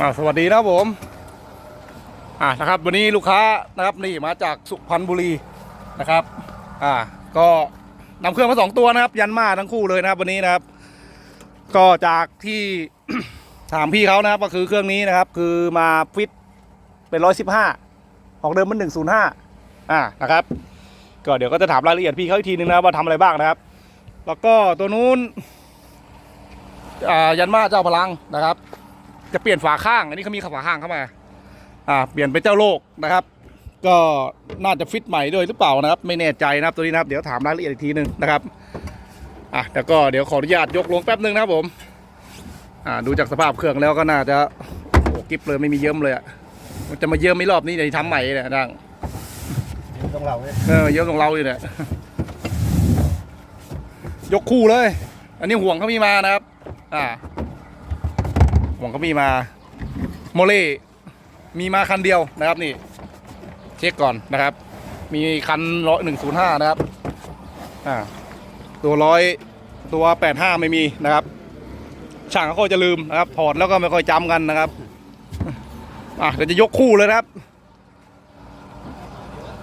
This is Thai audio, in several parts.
อ่าสวัสดีนะผมอ่านะครับ วันนี้ลูกค้านะครับนี่มาจากสุพรรณบุรีนะครับ อ่า ก็นำเครื่องมาสองตัวนะครับ ยันมาทั้งคู่เลยนะครับ วันนี้นะครับ ก็จากที่ถามพี่เขานะครับ ก็คือเครื่องนี้นะครับ คือมาฟิตเป็นร้อยสิบห้าของเดิมมันหนึ่งศูนย์ห้าอ่านะครับ ก็เดี๋ยวก็จะถามรายละเอียดพี่เขาอีกทีนึงนะว่าทำอะไรบ้างนะครับ แล้วก็ตัวนู้นอ่ายันมาเจ้าพลังนะครับ จะเปลี่ยนฝาข้าง อันนี้เขามีฝาข้างเข้ามา อ่า เปลี่ยนเป็นเจ้าโลกนะครับ ก็น่าจะฟิตใหม่ด้วยหรือเปล่านะครับ ไม่แน่ใจนะครับตัวนี้นะครับ เดี๋ยวถามรายละเอียดอีกทีหนึ่งนะครับ อะแต่ก็เดี๋ยวขออนุญาตยกลงแป๊บหนึ่งนะครับผม อ่า ดูจากสภาพเครื่องแล้วก็น่าจะโอ้กิฟเลยไม่มีเยิ้มเลยอะมันจะมาเยิ้มไม่รอบนี้เดี๋ยวทำใหม่เนี่ยดังต้องเราเนี่ยเออเยิ้มของเราอยู่เนี่ย ยกคู่เลย อันนี้ห่วงเขามีมานะครับ อ่า ห่วงเขามีมาโมเล่มีมาคันเดียวนะครับนี่ เช็คก่อนนะครับ มีคันร้อยหนึ่งศูนย์ห้านะครับอ่าตัวร้อยตัวแปดห้าไม่มีนะครับ ช่างเขาก็จะลืมนะครับ ถอดแล้วก็ไม่ค่อยจำกันนะครับอะเดี๋ยวจะยกคู่เลยนะครับ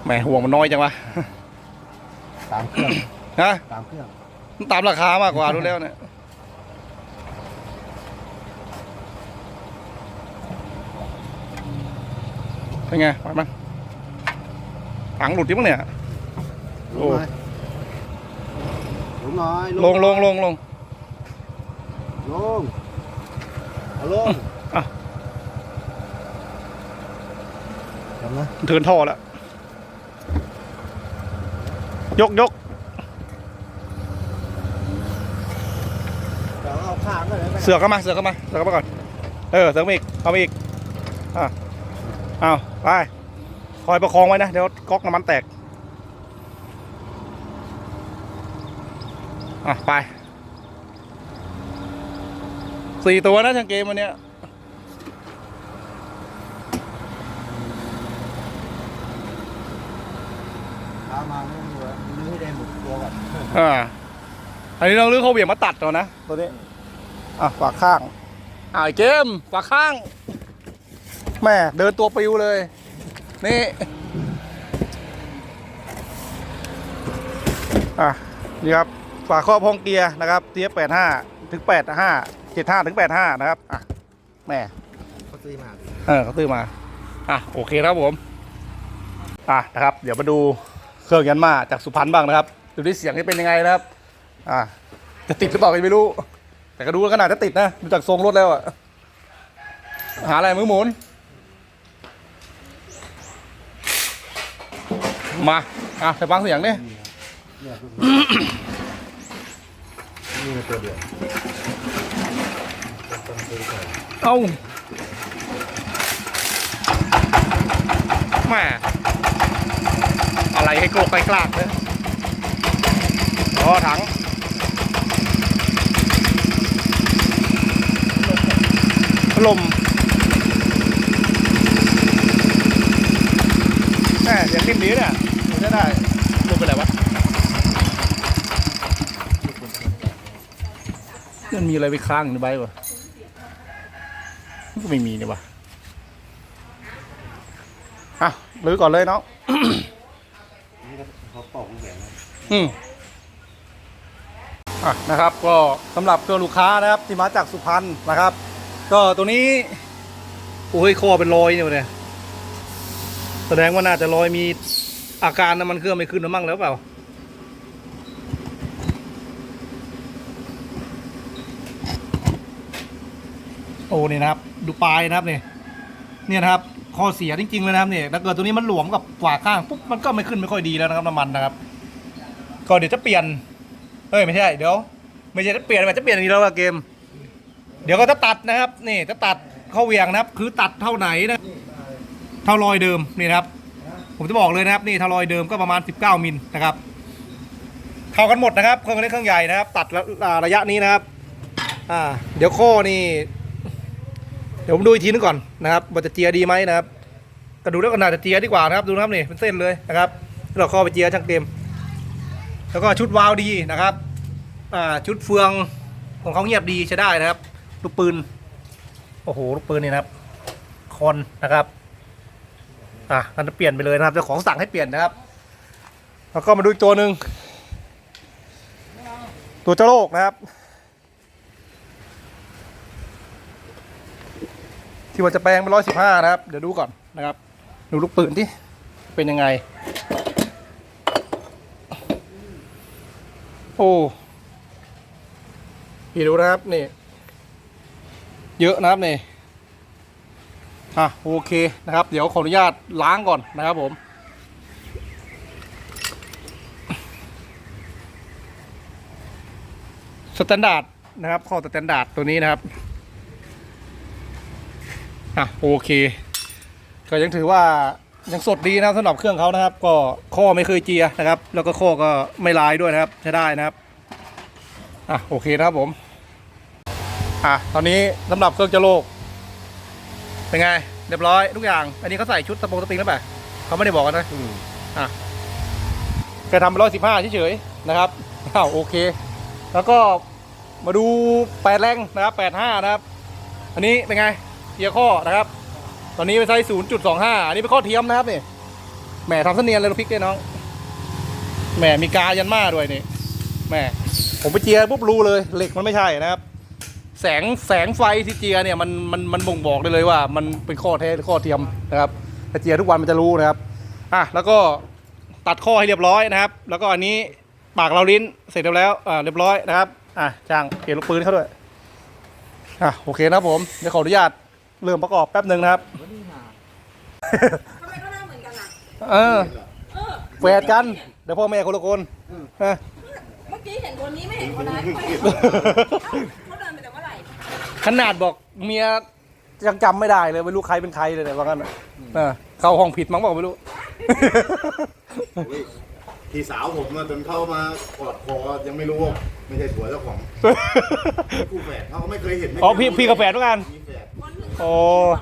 แหมห่วงมันน้อยจังวะสามเครื่องฮะสามเครื่องตามราคามากกว่าดูแล้วเนี่ย เป็นไงไหวมั้ยถังหลุดที่มั้งเนี่ย โอ้ ลงหน่อยลงหน่อยลงลงลงลงลงเอาลงอะจำนะเทินท่อแล้ว ยกยกเดี๋ยวเอาข้างก็เลยไปเสือกเข้ามา เสือกเข้ามา เสือกเข้ามาก่อน เออ เสือกมาอีก เอามาอีก อะเอาไป คอยประคองไว้นะ เดี๋ยวก๊อกน้ำมันแตก อะ ไป สี่ตัวนะช่างเกมวันเนี้ยขามาไม่ต้องเหลือลื้อให้ได้หมดตัวก่อนอ่าอันนี้เราลื้อเขาเหวี่ยงมาตัดเอานะ ตัวนี้ อะฝากข้าง อ่าไอ้เกมฝากข้าง แม่เดินตัวปิวเลย นี่ อะ นี่ครับ ฝาครอบห้องเกียร์นะครับเทียบแปดห้าถึงแปดห้าเจ็ดห้าถึงแปดห้านะครับ อะ แม่เขาซื้อมา เออเขาตื้อมา อะ โอเคครับผม อะ นะครับ เดี๋ยวมาดูเครื่องยันมาจากสุพรรณบ้างนะครับ ดูที่เสียงจะเป็นยังไงนะครับ อะ จะติดหรือเปล่าก็ไม่รู้ แต่ก็ดูแล้วก็น่าจะติดนะ ดูจากทรงรถแล้วอะหาอะไรมือหมุน มาอะไปฟังเสียงดิเนี่ยตัวเดียวเอาแม่อะไรให้โกรกไปกลากเลยอ๋อถังลมแหมเสียงนิ่มดีเนี่ย ได้ได้ลมไปไหนวะมันมีอะไรไปค้างอยู่ในใบวะมันก็ไม่มีเนี่ยวะอะรื้อก่อนเลยเนาะนี่ก็เขาปอกแหวนนะอืมอะนะครับก็สำหรับตัวลูกค้านะครับที่มาจากสุพรรณนะครับ ก็ตัวนี้โอ้ยคอเป็นรอยเนี่ยเนี่ยแสดงว่าน่าจะรอยมี อาการน้ำมันเครื่องไม่ขึ้นหรือมั่งแล้วเปล่า โอ้นี่นะครับ ดูปลายนะครับเนี่ยเนี่ยนะครับข้อเสียจริงๆเลยนะครับเนี่ยถ้าเกิดตัวนี้มันหลวมกับฝาข้างปุ๊บมันก็ไม่ขึ้นไม่ค่อยดีแล้วนะครับน้ำมันนะครับก็เดี๋ยวจะเปลี่ยนเอ้ยไม่ใช่เดี๋ยว ไม่ใช่จะเปลี่ยนมันจะเปลี่ยนอันนี้แล้วละเกม เดี๋ยวก็จะตัดนะครับ นี่จะตัดเข้าเหวียงนะครับ คือตัดเท่าไหนนะ เท่ารอยเดิมนี่นะครับ ผมจะบอกเลยนะครับนี่เทารอยเดิมก็ประมาณ 19 มิลนะครับเท่ากันหมดนะครับเครื่องเล็กเครื่องใหญ่นะครับ ตัดระระยะนี้นะครับอ่าเดี๋ยวข้อนี่เดี๋ยวผมดูอีกทีนึงก่อนนะครับว่าจะเจียดีไหมนะครับก็ดูแล้วก็น่าจะเจียดีกว่านะครับดูนะครับนี่เป็นเส้นเลยนะครับเราข้าไปเจียช่างเกมแล้วก็ชุดวาวดีนะครับอ่าชุดเฟืองของเขาเงียบดีใช้ได้นะครับลูกปืนโอ้โหลูกปืนนี่นะครับคอนนะครับ อะกันจะเปลี่ยนไปเลยนะครับเจ้าของสั่งให้เปลี่ยนนะครับ แล้วก็มาดูอีกตัวหนึ่งตัวเจ้าโลกนะครับ ที่ว่าจะแปลงเป็นร้อยสิบห้านะครับ เดี๋ยวดูก่อนนะครับ ดูลูกปืนที่เป็นยังไง โอ้พี่ดูนะครับนี่ เยอะนะครับนี่ อะโอเคนะครับ เดี๋ยวขออนุญาตล้างก่อนนะครับผมสแตนดาร์ดนะครับข้อสแตนดาร์ดตัวนี้นะครับอะโอเค ก็ยังถือว่ายังสดดีนะสำหรับเครื่องเขานะครับ ก็ข้อไม่เคยเจียนะครับ แล้วก็ข้อก็ไม่ลายด้วยนะครับใช้ได้นะครับอะโอเคนะครับผมอะตอนนี้สำหรับเครื่องจะโลก เป็นไง เรียบร้อยทุกอย่าง อันนี้เขาใส่ชุดสปงสปริงแล้วป่ะเขาไม่ได้บอกกันนะอะแกทำไปร้อยสิบห้าเฉยๆนะครับอ้าวโอเค แล้วก็มาดูแปดแรงนะครับแปดห้านะครับ อันนี้เป็นไงเกียร์ข้อนะครับ ตอนนี้ไปใช้ศูนย์จุดสองห้าอันนี้เป็นข้อเทียมนะครับนี่แหมทำเสนียนเลยลูกพริกด้วยน้องแหมมีกายันมาด้วยนี่แหมผมไปเจียร์ปุ๊บรู้เลยเหล็กมันไม่ใช่นะครับ แสงแสงไฟที่เจียเนี่ยมันมันมันบ่งบอกได้เลยว่า มันเป็นข้อแท้หรือข้อเทียมนะครับถ้าเจียทุกวันมันจะรู้นะครับอะแล้วก็ตัดข้อให้เรียบร้อยนะครับ แล้วก็อันนี้ปากเราลิ้นเสร็จเรียบแล้วอ่าเรียบร้อยนะครับอะช่างเปลี่ยนลูกปืนให้เขาด้วยอะโอเคนะครับผมเดี๋ยวขออนุญาตเริ่มประกอบแป๊บหนึ่งนะครับทำไมก็หน้าเหมือนกันอะเออเออแฝดกันเดี๋ยวพ่อแม่คนละคนนะเมื่อกี้เห็นคนนี้ไม่เห็นคนนั้น ขนาดบอกเมียยังจำไม่ได้เลยไม่รู้ใครเป็นใครเลยเนี่ยว่างั้นน่ะเออเข้าห้องผิดมั้งบอกไม่รู้พี่สาวผมอะจนเข้ามากอดคอยังไม่รู้ว่าไม่ใช่ผัวเจ้าของคู่แฝดเขาก็ไม่เคยเห็นไม่อ๋อเคยพี่พี่กับแฝดด้วยกัน มีแฝดคนหนึงโอ้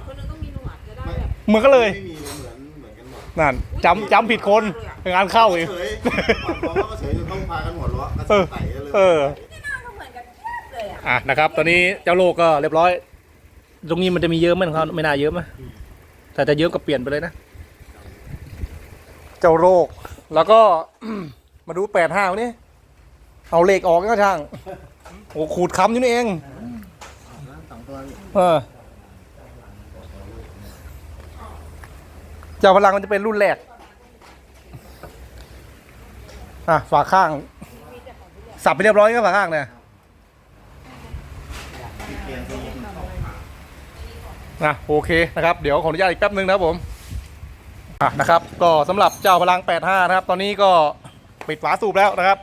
คนหนึงต้องมีหนวดจะได้แบบเหมือนกันเลยไม่มีเหมือนเหมือนกันหมดนั่นจำจำผิดคนงานเข้าอีก เฉยกอดคอก็เฉยจนเขาพากันหัวเราะกระเอสุอนไต่กันเลยเออ อะนะครับ ตอนนี้เจ้าโลกก็เรียบร้อย ตรงนี้มันจะมีเยอะไหมของเขาไม่น่าเยอะมั้ยแต่จะเยอะก็เปลี่ยนไปเลยนะ เจ้าโลกแล้วก็ มาดูแปดห้านี่เอาเหล็กออกก็ช่างโอ้ขูดค้ำอยู่นี่เองเออเจ้าพลังมันจะเป็นรุ่นแรกอะฝาข้าง สับไปเรียบร้อยก็ฝาข้างเนี่ย นะโอเคนะครับเดี๋ยวขออนุญาตอีกแป๊บนึงนะผมอะนะครับก็สำหรับเจ้าพลัง 85 นะครับ ตอนนี้ก็ปิดฝาสูบแล้วนะครับ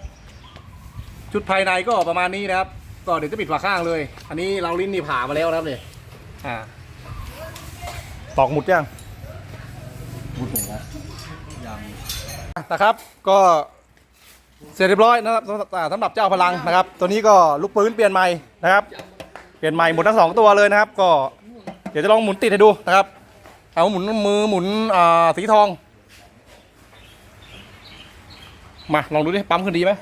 ชุดภายในก็ประมาณนี้นะครับ ก็เดี๋ยวจะปิดฝาข้างเลย อันนี้เราลิ้นนี่ผ่ามาแล้วนะครับเนี่ยอ่าตอกหมุดยังหมุดหัวยังนะครับ ก็เสร็จเรียบร้อยนะครับสำหรับอ่าสำหรับเจ้าพลังนะครับ ตัวนี้ก็ลูกปืนเปลี่ยนใหม่นะครับ เปลี่ยนใหม่หมดทั้งสองตัวเลยนะครับ ก็ เดี๋ยวจะลองหมุนติดให้ดูนะครับ เอาหมุนมือหมุนสีทอง มาลองดูดิปั๊มขึ้นดีไหม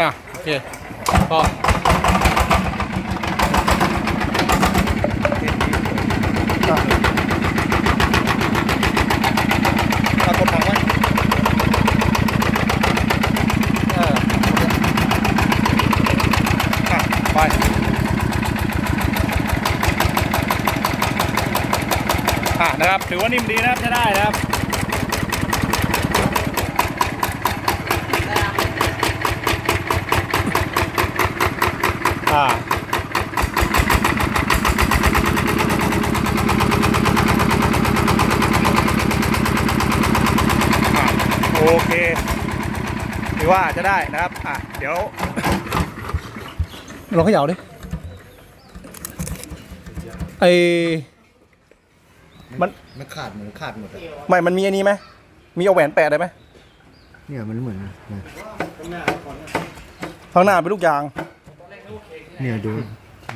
อะโอเคก็อะอะกดถังไว้เอออะไป อะนะครับ ถือว่านิ่มดีนะครับใช้ได้นะครับอ่าโอเคถือว่าจะได้นะครับ อะ เดี๋ยวลองเขย่าดิไอ มัน มันขาดเหมือนขาดหมดอะไม่มันมีอันนี้ไหมมีเอาแหวนแปะได้ไหมเนี่ยมันเหมือนนะข้างหน้าเป็นลูกยางเนี่ยดู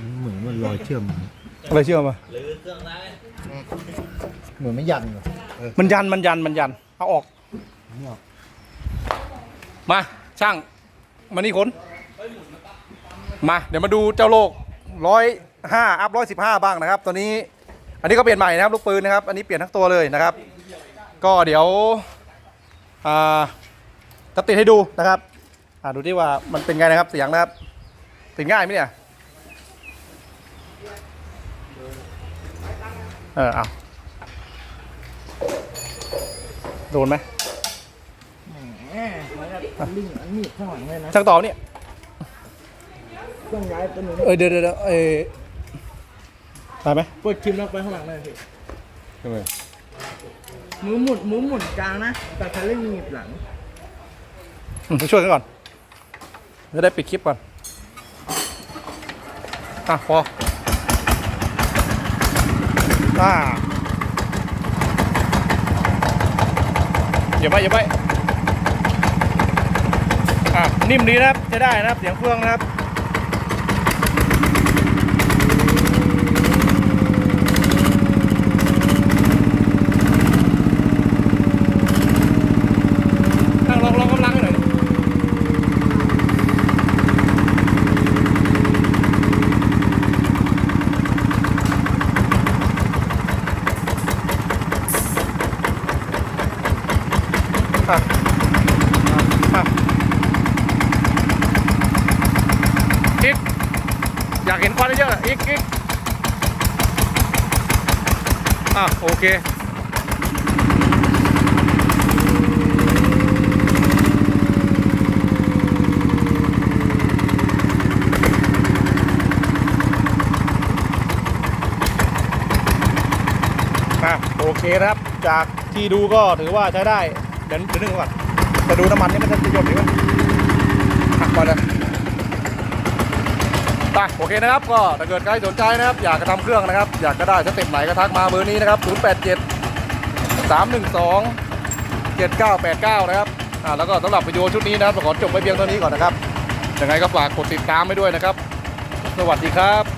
มันเหมือนมันรอยเชื่อมอะไรเชื่อมาเหมือนไม่ยันเหรอเออมันยันมันยันมันยันเอาออก เนี่ย มาช่างมานี่คนมา เดี๋ยวมาดูเจ้าโลกร้อยห้าอัพร้อยสิบห้าบ้างนะครับตัวนี้ อันนี้ก็เปลี่ยนใหม่นะครับลูกปืนนะครับ อันนี้เปลี่ยนทั้งตัวเลยนะครับ ก็เดี๋ยวอ่าจะติดให้ดูนะครับอ่าดูที่ว่ามันเป็นไงนะครับเสียงนะครับติดง่ายไหมเนี่ยเออเอาโดนไหมแหมมันจะลิงอันนี้ข้างหลังเลยนะช่างต่อเนี่ยต้องย้ายตัวหนึ่งเออเดี๋ยวเดี๋ยวเดี๋ยวเออ ไปไหมเปิดคลิปแล้วไปข้างหลังเลยพี่มือหมุนมือหมุนกลางนะ แต่คันเร่งหนีบหลัง อืมไปช่วยกันก่อนจะได้ปิดคลิปก่อน อะ พอ อ่าอย่าไปอย่าไปอะนิ่มดีนะครับ จะได้นะครับ เสียงเครื่องนะครับ ลองลองลองกำลังให้หน่อยดิอะอะอีก อยากเห็นควันเย อีกอีกอะโอเคอะโอเคครับ จากที่ดูก็ถือว่าใช้ได้ เดี๋ยวเดี๋ยวนึงก่อนจะดูน้ำมันนี่มันจะหยดหรือเปล่าอะก่อนเลย ไปโอเคนะครับ ก็ถ้าเกิดใครสนใจนะครับ อยากจะทำเครื่องนะครับ อยากจะได้สเต็ปไหนก็ทักมาเบอร์นี้นะครับ 087 312 7989 นะครับอ่าแล้วก็สำหรับวิดีโอชุดนี้นะครับขอจบไว้เพียงเท่านี้ก่อนนะครับยังไงก็ฝากกดติดตามไว้ด้วยนะครับ สวัสดีครับ